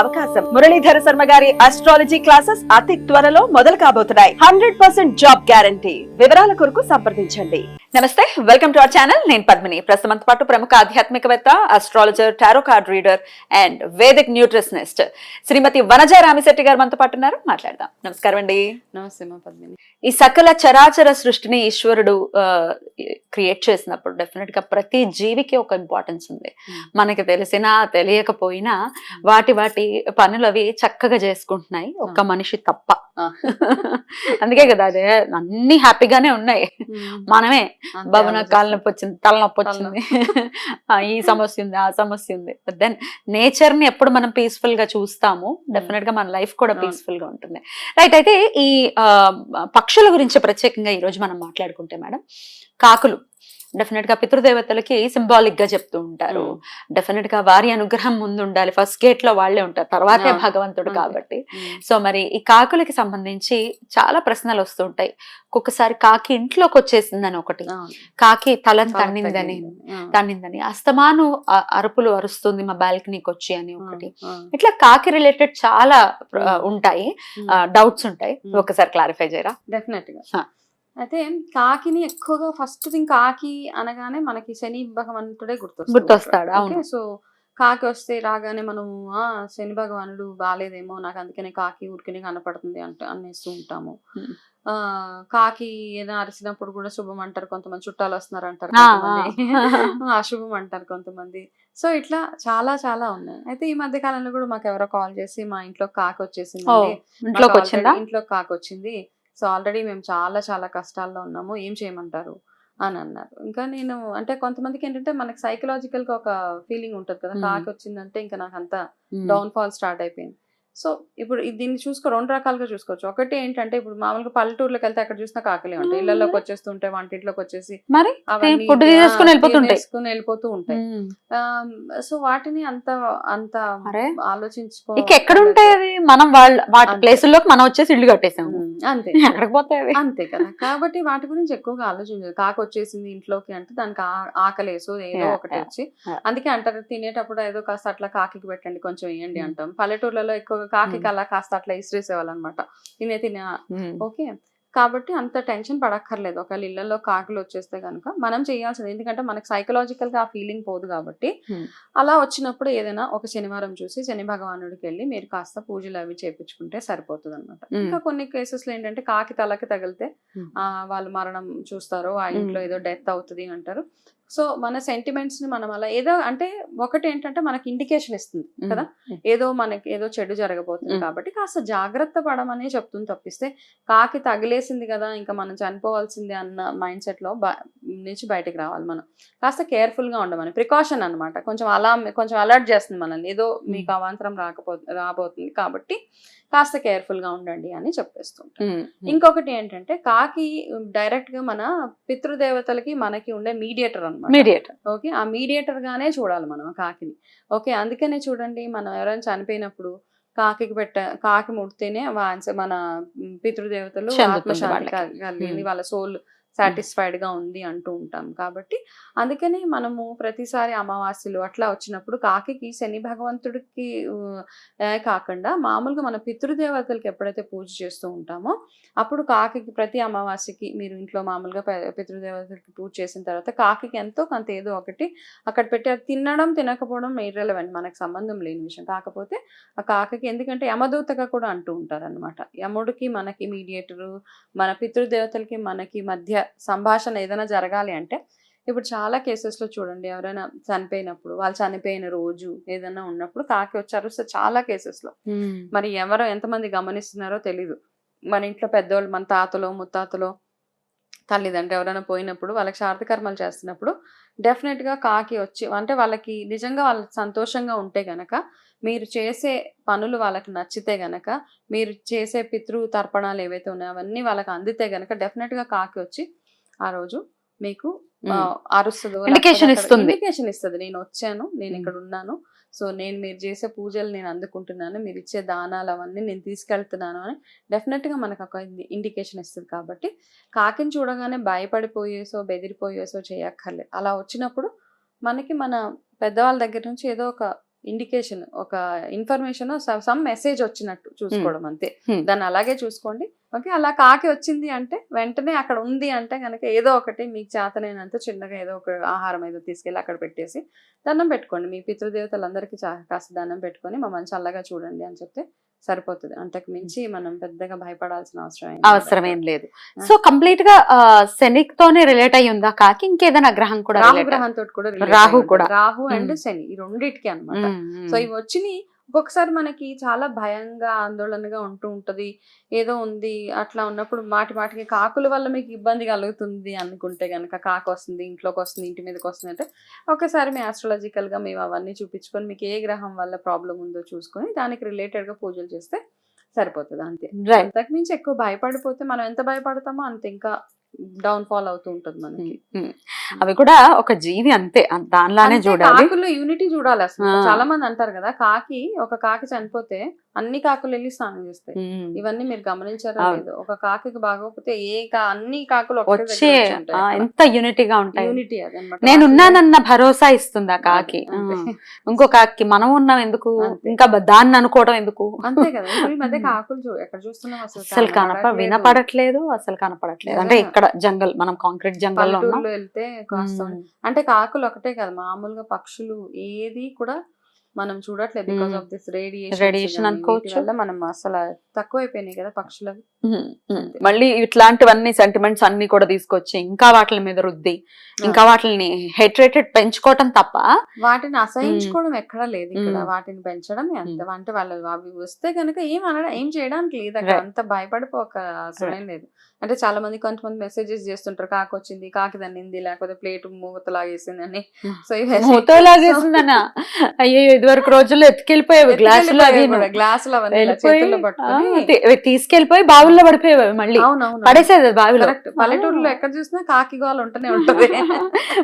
అవకాశం. మురళీధర శర్మ గారి astrology classes అతి త్వరలో మొదలు కాబోతున్నాయి. హండ్రెడ్ పర్సెంట్ జాబ్ గ్యారంటీ వివరాల కొరకు సంప్రదించండి. నమస్తే వెల్కమ్ టు అవర్ ఛానల్ నేను పద్మిని. ప్రస్తుతం పాటు ప్రముఖ ఆధ్యాత్మికవేత్త astrologer tarot card reader and vedic nutritionist Shrimati Vanaja Ramisetti garu మనతో పాటు ఉన్నారు. మాట్లాడదాం. నమస్కారం అండి. నమస్తే మా పద్మిని. ఈ సకల చరాచర సృష్టిని ఈశ్వరుడు క్రియేట్ చేసినప్పుడు డెఫినెట్గా ప్రతి జీవికి ఒక ఇంపార్టెన్స్ ఉంది. మనకి తెలిసినా తెలియకపోయినా వాటి వాటి పనులు అవి చక్కగా చేసుకుంటున్నాయి. ఒక్క మనిషి తప్ప. అందుకే కదా అదే అన్ని హ్యాపీగానే ఉన్నాయి. మనమే. బాబు నాకు కాళ్ళ నొప్పి వచ్చింది తలనొప్పి వచ్చింది. ఈ సమస్య ఉంది ఆ సమస్య ఉంది. దెన్ నేచర్ని ఎప్పుడు మనం పీస్ఫుల్గా చూస్తాము డెఫినెట్గా మన లైఫ్ కూడా. పీస్ఫుల్గా ఉంటుంది. రైట్ అయితే ఈ పక్షుల గురించి ప్రత్యేకంగా ఈ రోజు మనం మాట్లాడుకుంటే మేడం కాకులు. డెఫినెట్గా పితృదేవతలకి సింబాలిక్గా చెప్తూ ఉంటారు. డెఫినెట్గా వారి అనుగ్రహం ముందు ఉండాలి. ఫస్ట్ గేట్లో వాళ్ళే ఉంటారు. తర్వాతే. భగవంతుడు. కాబట్టి. సో మరి ఈ కాకులకి సంబంధించి చాలా ప్రశ్నలు వస్తుంటాయి ఒక్కొక్కసారి కాకి ఇంట్లోకి వచ్చేసిందని ఒకటి. కాకి తలని తన్నిందని తన్నిందని. అస్తమాను అరుపులు అరుస్తుంది మా బాల్కనీకి వచ్చి అని ఒకటి. ఇట్లా కాకి రిలేటెడ్ చాలా ఉంటాయి. డౌట్స్ ఉంటాయి. ఒకసారి క్లారిఫై చేయరా? డెఫినెట్గా. అయితే కాకిని ఎక్కువగా ఫస్ట్ థింగ్ కాకి అనగానే మనకి శని భగవంతుడే గుర్తొస్తాడు. గుర్తొస్తాడు, అవును. సో కాకి వస్తే రాగానే మనం ఆ శని భగవానుడు బాగాలేదేమో నాకు అందుకనే కాకి ఊరికనే కనపడుతుంది అంటే అనేస్తూ ఉంటాము. ఆ కాకి ఏదైనా అరిసినప్పుడు కూడా శుభం అంటారు కొంతమంది చుట్టాలు వస్తున్నారు అంటారు ఆ, కొంతమంది అశుభం అంటారు కొంతమంది. సో ఇట్లా చాలా చాలా ఉన్నాయి. అయితే ఈ మధ్య కాలంలో కూడా మాకు ఎవరో కాల్ చేసి మా ఇంట్లో కాకి వచ్చేసింది ఇంట్లో కాకి వచ్చింది? సో ఆల్రెడీ మేము చాలా చాలా కష్టాల్లో ఉన్నాము. ఏం చేయమంటారు? అని అన్నారు. ఇంకా నేను అంటే కొంతమందికి ఏంటంటే మనకి సైకలాజికల్గా ఒక ఫీలింగ్ ఉంటుంది కదా. కాకి వచ్చిందంటే ఇంకా నాకు అంతా. డౌన్ ఫాల్ స్టార్ట్ అయిపోయింది. సో ఇప్పుడు దీన్ని చూసుకో రెండు రకాలుగా చూసుకోవచ్చు. ఒకటి ఏంటంటే ఇప్పుడు మామూలుగా పల్లెటూర్లోకి వెళ్తే అక్కడ చూసిన కాకలే ఉంటాయి. ఇళ్ళలోకి వచ్చేస్తుంటాయి వంటింట్లోకి వచ్చేసి మరి? తీసుకుని వెళ్ళిపోతూ ఉంటాయి. సో వాటిని అంత అంత అరే. ఆలోచించుకో ఇక ఎక్కడ ఉంటాయి అవి మనం వాళ్ళ వాటి అంతే. ప్లేసుల్లోకి మనం వచ్చేసి ఇల్లు కట్టేసాము. అంతే. ఎక్కడికి పోతాయి అంతే కదా. కాబట్టి వాటి గురించి ఎక్కువగా ఆలోచించదు. కాక వచ్చేసింది ఇంట్లోకి అంటే దానికి ఆకలేసు ఏదో ఒకటి వచ్చి. అందుకే అంటారు తినేటప్పుడు ఏదో కాస్త అట్లా కాకికి పెట్టండి కొంచెం వేయండి. అంటాం. పల్లెటూర్లలో ఎక్కువగా కాకి. అలా కాస్త అట్లా ఇసిరేసేవాళ్ళు అనమాట తినే తినే. ఓకే కాబట్టి అంత టెన్షన్ పడక్కర్లేదు ఒకవేళ ఇళ్ళలో కాకులు వచ్చేస్తే కనుక మనం చేయాల్సింది ఎందుకంటే మనకి సైకలాజికల్గా ఆ ఫీలింగ్ పోదు కాబట్టి. అలా వచ్చినప్పుడు ఏదైనా ఒక శనివారం చూసి శని భగవానుడికి వెళ్ళి మీరు కాస్త పూజలు అవి చేపించుకుంటే సరిపోతుంది అనమాట. ఇంకా కొన్ని కేసెస్లో ఏంటంటే కాకి తలకి తగిలితే. ఆ వాళ్ళు మరణం చూస్తారు ఆ. ఇంట్లో ఏదో డెత్ అవుతుంది అంటారు సో మన సెంటిమెంట్స్ని మనం అలా ఏదో అంటే ఒకటి ఏంటంటే మనకి ఇండికేషన్ ఇస్తుంది. కదా. ఏదో మనకి ఏదో చెడు జరగబోతుంది. కాబట్టి కాస్త జాగ్రత్త పడమని చెప్తుంది తప్పిస్తే కాకి తగిలేసింది కదా ఇంకా మనం చనిపోవాల్సిందే అన్న మైండ్ సెట్లో బ- నుంచి బయటికి రావాలి మనం కాస్త కేర్ఫుల్గా ఉండమని ప్రికాషన్ అన్నమాట కొంచెం అలా కొంచెం అలర్ట్ చేస్తుంది మనల్ని ఏదో మీకు అవాంతరం రాకపో రాబోతుంది కాబట్టి కాస్త కేర్ఫుల్గా ఉండండి అని చెప్పేస్తుంటాం. ఇంకొకటి ఏంటంటే కాకి డైరెక్ట్గా మన పితృదేవతలకి మనకి ఉండే మీడియేటర్ అన్నమాట. మీడియేటర్. ఓకే ఆ మీడియేటర్ గానే చూడాలి మనం కాకిని. ఓకే అందుకనే చూడండి మనం ఎవరైనా చనిపోయినప్పుడు కాకికి పెట్ట కాకి ముడితేనే వాన్స్- మన పితృదేవతలు ఆత్మశాంతి కలిగింది. వాళ్ళ సోల్ సాటిస్ఫైడ్గా ఉంది అంటూ ఉంటాం. కాబట్టి అందుకని మనము ప్రతిసారి అమావాస్యలు అట్లా వచ్చినప్పుడు కాకి శని భగవంతుడికి కాకుండా మామూలుగా మన పితృదేవతలకి ఎప్పుడైతే పూజ చేస్తూ ఉంటామో అప్పుడు కాకి ప్రతి అమావాస్యకి మీరు ఇంట్లో మామూలుగా పితృదేవతలకి పూజ చేసిన తర్వాత కాకికి ఎంతో కొంత ఏదో ఒకటి అక్కడ పెట్టి అది తినడం తినకపోవడం ఇర్రెలవెంట్ మనకు సంబంధం లేని విషయం. కాకపోతే ఆ కాకకి ఎందుకంటే యమదూతగా కూడా అంటూ ఉంటారు అనమాట యముడికి మనకి మీడియేటరు మన పితృదేవతలకి మనకి మధ్య సంభాషణ ఏదైనా జరగాలి అంటే ఇప్పుడు చాలా కేసెస్లో చూడండి ఎవరైనా చనిపోయినప్పుడు వాళ్ళు చనిపోయిన రోజు ఏదైనా ఉన్నప్పుడు కాకి వచ్చారు. సో చాలా కేసెస్లో మరి ఎవరో ఎంతమంది గమనిస్తున్నారో తెలీదు. మన ఇంట్లో పెద్దోళ్ళు మన తాతలో ముత్తాతలో తల్లిదండ్రులు ఎవరైనా పోయినప్పుడు వాళ్ళకి శారద కర్మలు చేస్తున్నప్పుడు డెఫినెట్గా కాకి వచ్చి అంటే వాళ్ళకి నిజంగా వాళ్ళు సంతోషంగా ఉంటే గనక మీరు చేసే పనులు వాళ్ళకి నచ్చితే గనక మీరు చేసే పితృ తర్పణాలు ఏవైతే ఉన్నాయో అవన్నీ వాళ్ళకి అందితే గనక డెఫినెట్గా కాకి వచ్చి ఆ రోజు మీకు అరుస్తుందో Indication ఇస్తుంది. ఇండికేషన్ ఇస్తుంది నేను వచ్చాను నేను. ఇక్కడ ఉన్నాను సో నేను మీరు చేసే పూజలు నేను అందుకుంటున్నాను మీరు ఇచ్చే దానాలు అవన్నీ నేను తీసుకెళ్తున్నాను అని డెఫినెట్గా మనకు ఒక ఇండికేషన్ ఇస్తుంది కాబట్టి కాకిని చూడగానే భయపడిపోయేసో బెదిరిపోయేసో చేయక్కర్లేదు అలా వచ్చినప్పుడు మనకి మన పెద్దవాళ్ళ దగ్గర నుంచి ఏదో ఒక ఇండికేషన్ ఒక ఇన్ఫర్మేషన్ సమ్ మెసేజ్ వచ్చినట్టు చూసుకోవడం అంతే. Hmm. దాన్ని అలాగే చూసుకోండి. ఓకే అలా కాకి వచ్చింది అంటే వెంటనే అక్కడ ఉంది అంటే కనుక ఏదో ఒకటి మీకు చేతనైనంత చిన్నగా ఏదో ఒక ఆహారం ఏదో తీసుకెళ్ళి అక్కడ పెట్టేసి దండం పెట్టుకోండి. మీ పితృదేవతలందరికీ కాస్త దండం పెట్టుకొని మమ్మల్ని చల్లగా చూడండి అని చెప్తే సరిపోతుంది అంతకు మించి మనం పెద్దగా భయపడాల్సిన అవసరం. అవసరం ఏం లేదు సో కంప్లీట్గా శనిక్ తోనే రిలేట్ అయ్యి ఉందా కాకి ఇంకేదైనా గ్రహం కూడా రాహు గ్రహంతో కూడా రాహు. కూడా. రాహు అండ్. శని ఈ రెండిటికి ఉమ్. సో ఇవి వచ్చినాయి ఒక్కొక్కసారి మనకి చాలా భయంగా ఆందోళనగా ఉంటూ ఉంటది. ఏదో ఉంది అట్లా ఉన్నప్పుడు మాటి మాటికి కాకుల వల్ల మీకు ఇబ్బంది కలుగుతుంది అనుకుంటే గనక కాకు వస్తుంది ఇంట్లోకి వస్తుంది ఇంటి మీదకి వస్తుంది అంటే ఒకసారి మీ astrological గా మేము అవన్నీ చూపించుకొని మీకు ఏ గ్రహం వల్ల ప్రాబ్లం ఉందో చూసుకొని దానికి రిలేటెడ్గా పూజలు చేస్తే సరిపోతుంది అంతే. అంతకు మించి ఎక్కువ భయపడిపోతే మనం ఎంత భయపడతామో అంత. ఇంకా డౌన్ ఫాల్ అవుతూ ఉంటుంది మనకి అవి కూడా ఒక జీవి అంతే దానిలానే చూడాలి కాకుల్లో యూనిటీ చూడాలి అసలు. చాలా మంది అంటారు కదా కాకి ఒక కాకి చనిపోతే అన్ని కాకులు వెళ్ళి స్నానం చేస్తాయి. ఇవన్నీ మీరు గమనించారో. లేదు ఒక కాకి బాగోకపోతే ఏ కా- అన్ని కాకులు వచ్చే ఎంత యూనిటీగా ఉంటాయి యూనిటీ అది అన్నమాట నేను ఉన్నానన్న భరోసా ఇస్తుంది ఆ కాకి. ఇంకో కాకి మనం ఉన్నాం ఎందుకు. ఇంకా దాన్ని అనుకోవడం ఎందుకు అంతే కదా ఈ మధ్య. కాకులు ఎక్కడ చూస్తున్నాం అసలు అసలు కనప కనపడట్లేదు. వినపడట్లేదు అసలు కనపడట్లేదు అంటే నిజంగా. ఇక్కడ జంగల్ మనం కాంక్రీట్ జంగల్లో వెళ్తే కాస్త. అంటే కాకులు ఒకటే కదా మామూలుగా పక్షులు ఏది కూడా మనం చూడట్లేదు because. Of this radiation Radiation అనుకోవచ్చు. మనం అసలు తక్కువైపోయినాయి కదా పక్షులు ఉమ్, ఉమ్. అంతే. మళ్ళీ ఇట్లాంటివన్నీ సెంటిమెంట్స్ అన్ని కూడా తీసుకొచ్చి ఇంకా వాటి మీద రుద్ది ఇంకా వాటిని హెట్రేటెడ్ పెంచుకోవటం తప్ప వాటిని అసహించుకోవడం ఎక్కడా లేదు ఇక్కడ. వాటిని పెంచడం మ్మ్. అంటే వాళ్ళు అవి వస్తే కనుక ఏం అనడం ఏం చేయడానికి లేదు అక్కడ. అంత భయపడిపోక అవసరం లేదు. అంటే చాలా మంది కొంతమంది మెసేజెస్ చేస్తుంటారు కాకి వచ్చింది కాకి దన్నింది లేకపోతే ప్లేట్ మూత లాగేసింది అని. సో మూతో లాగేసిందన్న అయ్యో ఇదివరకు రోజుల్లో ఎత్తుకెళ్ళిపోయేవి గ్లాసులు అవి గ్లాసులు అవన్నీ చేతుల్లో పట్టుకొని తీ- తీసుకెళ్ళిపోయి బావుల్లో పడిపోయేవి మళ్ళీ. పడేసేది బావిలో. పల్లెటూరులో ఎక్కడ చూసినా కాకి గోల ఉంటూనే ఉంటది.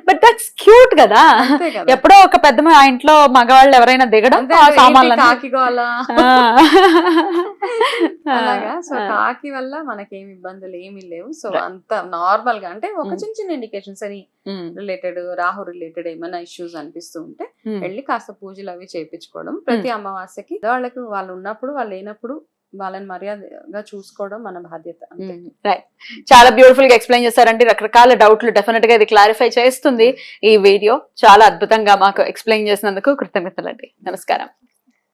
బట్ దట్స్ క్యూట్ కదా. ఎప్పుడో ఒక పెద్ద ఆ ఇంట్లో మగవాళ్ళు ఎవరైనా దిగడం సామాన్లు కాకి గోల. అలాగా. సో. కాకి వల్ల మనకేమి ఇబ్బందులు ఏమీ లేవు. సో. అంత నార్మల్గా అంటే ఒక Mm. చిన్న చిన్న ఇండికేషన్స్ అని ఉమ్, రిలేటెడ్ రాహు రిలేటెడ్ ఏమైనా ఇష్యూస్ అనిపిస్తూ ఉంటే ఉమ్. వెళ్ళి కాస్త పూజలు అవి చేయించుకోవడం ప్రతి అమావాస్యకి వాళ్ళకి వాళ్ళు ఉన్నప్పుడు వాళ్ళు లేనప్పుడు వాళ్ళని మర్యాదగా చూసుకోవడం మన బాధ్యత రైట్ చాలా బ్యూటిఫుల్గా ఎక్స్ప్లెయిన్ చేశారండి. రకరకాల డౌట్లు డెఫినెట్గా ఇది క్లారిఫై చేస్తుంది ఈ వీడియో చాలా అద్భుతంగా మాకు ఎక్స్ప్లెయిన్ చేసినందుకు కృతజ్ఞతలండి. నమస్కారం.